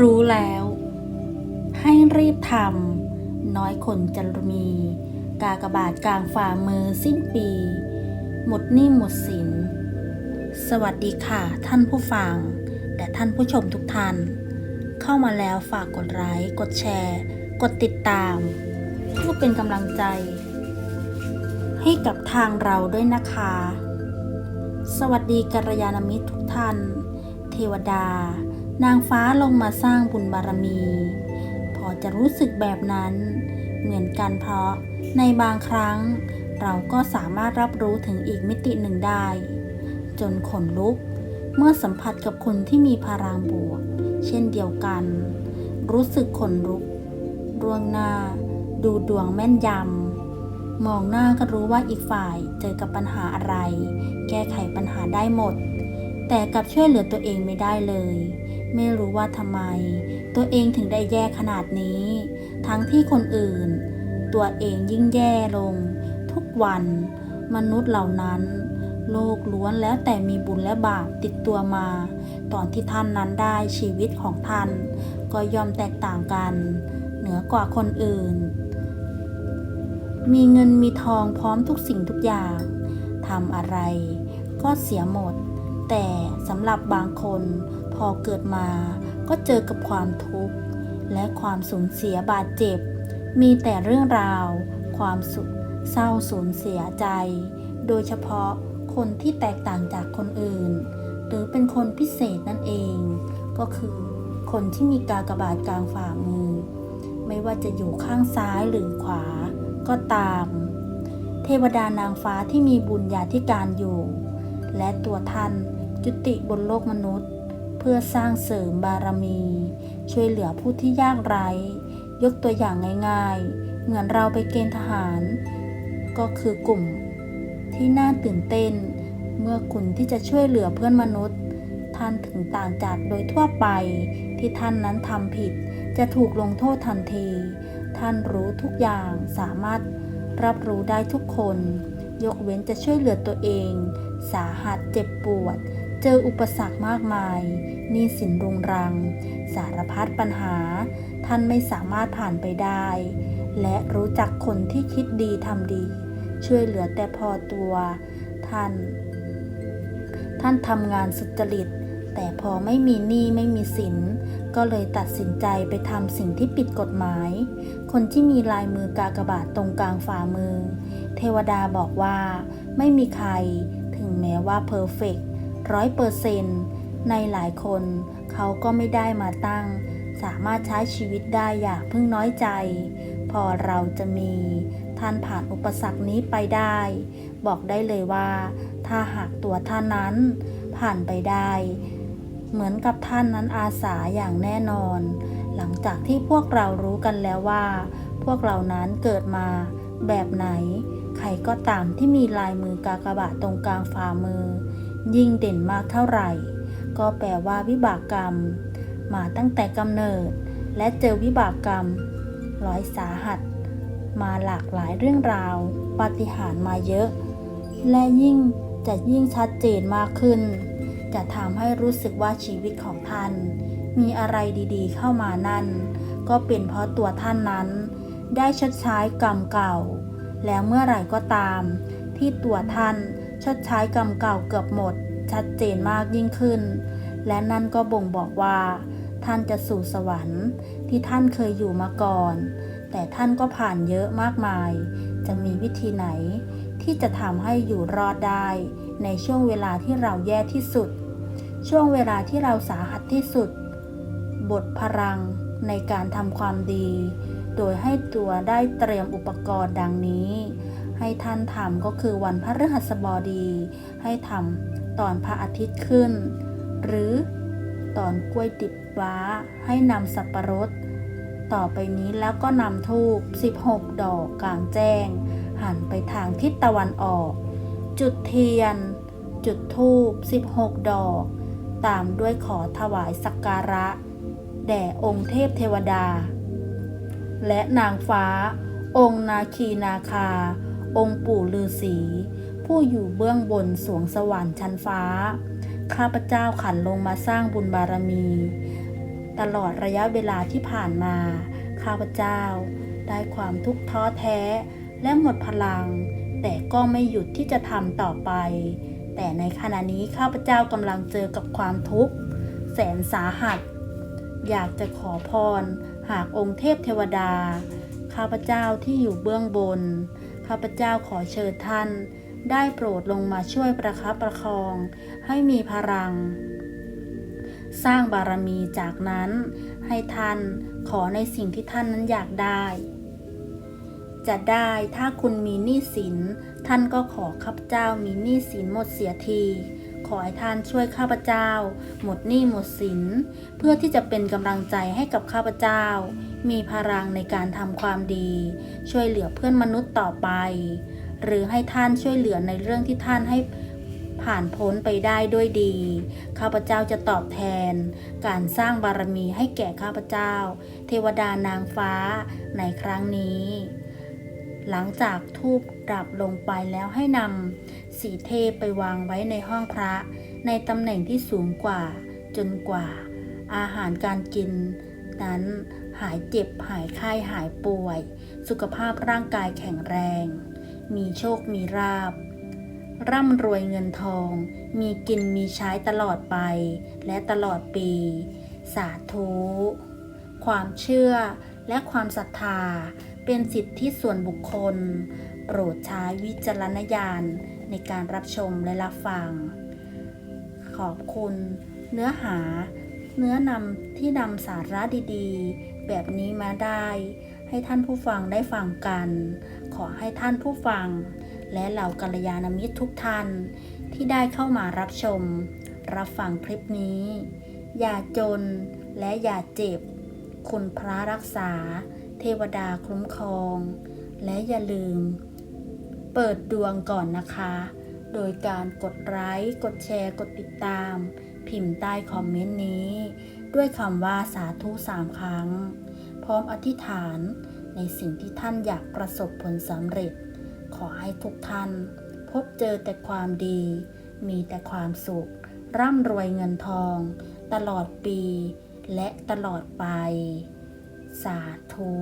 รู้แล้ว ให้รีบทำน้อยคนจะมี กากบาทกลางฝ่ามือสิ้นปี หมดหนี้หมดสิน สวัสดีค่ะท่านผู้ฟัง และท่านผู้ชมทุกท่าน เข้ามาแล้วฝากกดไลค์กดแชร์ กดติดตาม เพื่อเป็นกำลังใจ ให้กับทางเราด้วยนะคะ สวัสดีกัลยาณมิตรทุกท่าน เทวดา นางฟ้าลงมาสร้างบุญบารมี พอจะรู้สึกแบบนั้น เหมือนกันเพราะในบางครั้ง เราก็สามารถรับรู้ถึงอีกมิติหนึ่งได้ จนขนลุก เมื่อสัมผัสกับคนที่มีพลังบวก เช่นเดียวกัน รู้สึกขนลุกร่วงหน้า ดูดวงแม่นยำ มองหน้าก็รู้ว่าอีกฝ่ายเจอกับปัญหาอะไร แก้ไขปัญหาได้หมด แต่กลับช่วยเหลือตัวเองไม่ได้เลย ไม่รู้ว่าทำไม ตัวเองถึงได้แย่ขนาดนี้ ทั้งที่คนอื่น ตัวเองยิ่งแย่ลง ทุกวัน มนุษย์เหล่านั้น โลกล้วนแล้วแต่มีบุญและบาปติดตัวมา ตอนที่ท่านนั้นได้ชีวิตของท่าน ก็ยอมแตกต่างกัน เหนือกว่าคนอื่น มีเงินมีทองพร้อมทุกสิ่งทุกอย่างทำอะไร ก็เสียหมด แต่สำหรับบางคน พอเกิดมาก็เจอกับความทุกข์ และความสูญเสียบาดเจ็บ มีแต่เรื่องราว ความสุขเศร้าสูญเสียใจ โดยเฉพาะคนที่แตกต่างจากคนอื่น หรือเป็นคนพิเศษนั่นเอง ก็คือคนที่มีกากบาทกลางฝ่ามือ ไม่ว่าจะอยู่ข้างซ้ายหรือขวา ก็ตาม เทวดานางฟ้าที่มีบุญญาธิการอยู่ และตัวท่านจุติบนโลกมนุษย์ พื่อสร้างเสริมบารมี ช่วยเหลือผู้ที่ยากไร้ ยกตัวอย่างง่ายๆ เหมือนเราไปเกณฑ์ทหาร ก็คือกลุ่มที่น่าตื่นเต้น เมื่อคุณที่จะช่วยเหลือเพื่อนมนุษย์ ท่านถึงต่างจากโดยทั่วไปที่ท่านนั้นทำผิด จะถูกลงโทษทันที ท่านรู้ทุกอย่างสามารถรับรู้ได้ทุกคน ยกเว้นจะช่วยเหลือตัวเอง สาหัสเจ็บปวด เจออุปสรรคมากมายหนี้สินรุงรัง สารพัดปัญหา ท่านไม่สามารถผ่านไปได้ และรู้จักคนที่คิดดีทำดี ช่วยเหลือแต่พอตัว ท่าน ท่านทำงานสุจริต แต่พอไม่มีหนี้ไม่มีสิน ก็เลยตัดสินใจไปทำสิ่งที่ผิดกฎหมาย คนที่มีลายมือกากบาทตรงกลางฝ่ามือ เทวดาบอกว่า ไม่มีใคร ถึงแม้ว่าเพอร์เฟกต ร้อยเปอร์เซนต์ในหลายคนเขาก็ไม่ได้มาตั้ง สามารถใช้ชีวิตได้อย่าเพิ่งน้อยใจ พอเราจะมีท่านผ่านอุปสรรคนี้ไปได้ บอกได้เลยว่า ถ้าหากตัวท่านนั้นผ่านไปได้ เหมือนกับท่านนั้นอาสาอย่างแน่นอน หลังจากที่พวกเรารู้กันแล้วว่า พวกเรานั้นเกิดมาแบบไหน ใครก็ตามที่มีลายมือกากบาทตรงกลางฝ่ามือ ยิ่งเด่นมากเท่าไหร่ ก็แปลว่าวิบากกรรม มาตั้งแต่กำเนิด และเจอวิบากกรรมร้อยสาหัส มาหลากหลายเรื่องราวปาฏิหาริย์มาเยอะ และยิ่งจะยิ่งชัดเจนมากขึ้น จะทำให้รู้สึกว่าชีวิตของท่าน มีอะไรดีๆ เข้ามานั่น ก็เป็นเพราะตัวท่านนั้น ได้ชดใช้กรรมเก่า แล้วเมื่อไหร่ก็ตาม ที่ตัวท่าน ชดใช้กรรมเก่าเกือบหมด ชัดเจนมากยิ่งขึ้น และนั่นก็บ่งบอกว่า ท่านจะสู่สวรรค์ที่ท่านเคยอยู่มาก่อน แต่ท่านก็ผ่านเยอะมากมาย จะมีวิธีไหน ที่จะทำให้อยู่รอดได้ ในช่วงเวลาที่เราแย่ที่สุด ช่วงเวลาที่เราสาหัสที่สุด บทพลังในการทำความดี โดยให้ตัวได้เตรียมอุปกรณ์ดังนี้ ให้ท่านทำก็คือวันพระฤหัสบดี ให้ทำตอนพระอาทิตย์ขึ้น หรือตอนกล้วยติบว้า ให้นำสับประรด ต่อไปนี้แล้วก็นำทูบ16 ดอกกลางแจ้ง หันไปทางทิศตะวันออก จุดเทียน จุดทูบ16 ดอก ตามด้วยขอถวายสักการะ แด่องค์เทพเทวดา และนางฟ้าองค์นาคีนาคา องค์ปู่ฤาษีผู้อยู่เบื้องบนสวงสวรรค์ชั้นฟ้า ข้าพเจ้าขันลงมาสร้างบุญบารมี ตลอดระยะเวลาที่ผ่านมา ข้าพเจ้าได้ความทุกข์ท้อแท้และหมดพลัง แต่ก็ไม่หยุดที่จะทำต่อไป แต่ในขณะนี้ข้าพเจ้ากำลังเจอกับความทุกข์แสนสาหัส อยากจะขอพร หากองค์เทพเทวดา ข้าพเจ้าที่อยู่เบื้องบน ข้าพเจ้าขอเชิญท่าน ได้โปรดลงมาช่วยประคับประคอง ให้มีพลัง สร้างบารมีจากนั้น ให้ท่านขอในสิ่งที่ท่านนั้นอยากได้ จะได้ถ้าคุณมีหนี้สิน ท่านก็ขอข้าพเจ้ามีหนี้สินหมดเสียที ขอให้ท่านช่วยข้าพเจ้า หมดหนี้หมดสิน เพื่อที่จะเป็นกำลังใจให้กับข้าพเจ้า มีพลังในการทำความดี ช่วยเหลือเพื่อนมนุษย์ต่อไป หรือให้ท่านช่วยเหลือในเรื่องที่ท่านให้ผ่านพ้นไปได้ด้วยดี ข้าพเจ้าจะตอบแทน การสร้างบารมีให้แก่ข้าพเจ้า เทวดานางฟ้าในครั้งนี้ หลังจากทูบดับลงไปแล้วให้นำสีเทไปวางไว้ในห้องพระ ในตำแหน่งที่สูงกว่า จนกว่า อาหารการกิน นั้นหายเจ็บหายไข้หายป่วย สุขภาพร่างกายแข็งแรง มีโชคมีราบ ร่ำรวยเงินทอง มีกินมีใช้ตลอดไป และตลอดปี สาธุ ความเชื่อและความศรัทธา เป็นสิทธิส่วนบุคคล โปรดใช้วิจารณญาณในการรับชมและรับฟัง ขอบคุณ เนื้อหา เนื้อนำที่นำสาระดีๆ แบบนี้มาได้ ให้ท่านผู้ฟังได้ฟังกัน ขอให้ท่านผู้ฟัง และเหล่ากัลยาณมิตรทุกท่านที่ได้เข้ามารับชม รับฟังคลิปนี้ อย่าจนและอย่าเจ็บ คุณพระรักษา เทวดาคุ้มครอง และอย่าลืม เปิดดวงก่อนนะคะ โดยการกดไลค์กดแชร์ กดติดตาม พิมพ์ใต้คอมเมนต์นี้ ด้วยคำว่าสาธุสามครั้ง พร้อมอธิษฐานในสิ่งที่ท่านอยากประสบผลสำเร็จ ขอให้ทุกท่าน พบเจอแต่ความดี มีแต่ความสุข ร่ำรวยเงินทอง ตลอดปี และตลอดไป สาธุ